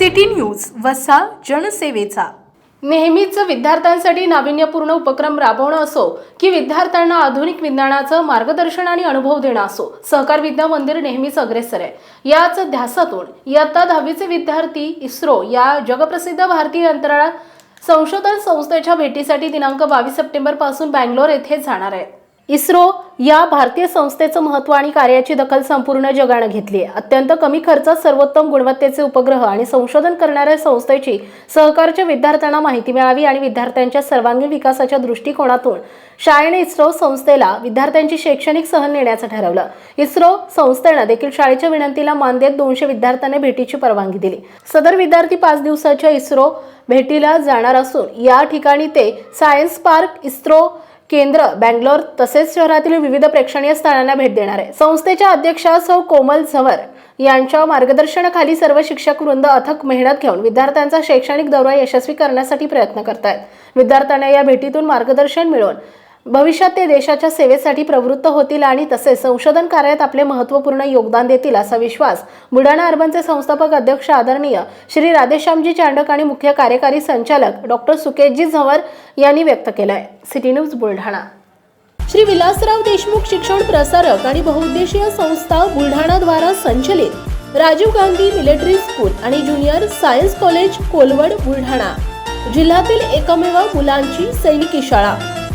City news वसा जनसेवेचा. नेहमीच विद्यार्थ्यांसाठी नाविन्यपूर्ण उपक्रम राबवणं असो की विद्यार्थ्यांना आधुनिक विज्ञानाचं मार्गदर्शन आणि अनुभव देणं असो सहकार विद्या मंदिर नेहमीच अग्रेसर आहे. याच ध्यासातून इयत्ता दहावीचे विद्यार्थी इस्रो या जगप्रसिद्ध भारतीय अंतराळ संशोधन संस्थेच्या भेटीसाठी दिनांक बावीस सप्टेंबरपासून बँगलोर येथे जाणार आहेत. इस्रो या भारतीय संस्थेचं महत्त्व आणि कार्याची दखल संपूर्ण जगानं घेतली आहे. अत्यंत कमी खर्चात सर्वोत्तम गुणवत्तेचे उपग्रह आणि संशोधन करणाऱ्या संस्थेची सहकारच्या विद्यार्थ्यांना माहिती मिळावी आणि विद्यार्थ्यांच्या सर्वांगीण विकासाच्या दृष्टिकोनातून शाळेने इस्रो संस्थेला विद्यार्थ्यांची शैक्षणिक सहन नेण्याचं ठरवलं. इस्रो संस्थेनं देखील शाळेच्या विनंतीला मान देत दोनशे विद्यार्थ्यांना भेटीची परवानगी दिली. सदर विद्यार्थी पाच दिवसाच्या इस्रो भेटीला जाणार असून या ठिकाणी ते सायन्स पार्क इस्रो केंद्र बँगलोर तसेच शहरातील विविध प्रेक्षणीय स्थळांना भेट देणार आहे. संस्थेच्या अध्यक्षा सौ कोमल झवर यांच्या मार्गदर्शनाखाली सर्व शिक्षक वृंद अथक मेहनत घेऊन विद्यार्थ्यांचा शैक्षणिक दौरा यशस्वी करण्यासाठी प्रयत्न करतायत. विद्यार्थ्यांना या भेटीतून मार्गदर्शन मिळवून भविष्यात ते देशाच्या सेवेसाठी प्रवृत्त होतील आणि तसेच संशोधन कार्यात आपले महत्त्वपूर्ण योगदान देतील असा विश्वास बुलढाणा अर्बनचे संस्थापक अध्यक्ष आदरणीय श्री राधेश्यामजी चांडक आणि मुख्य कार्यकारी संचालक डॉक्टर सुकेशजी झंवर यांनी व्यक्त केला आहे सिटी न्यूज बुलढाणा. श्री विलासराव देशमुख शिक्षण प्रसारक आणि बहुउद्देशीय संस्था बुलढाणाद्वारा संचलित राजीव गांधी मिलिटरी स्कूल आणि junior science college Kolwad Buldhana. जिल्ह्यातील एकमेव मुलांची सैनिकी शाळा.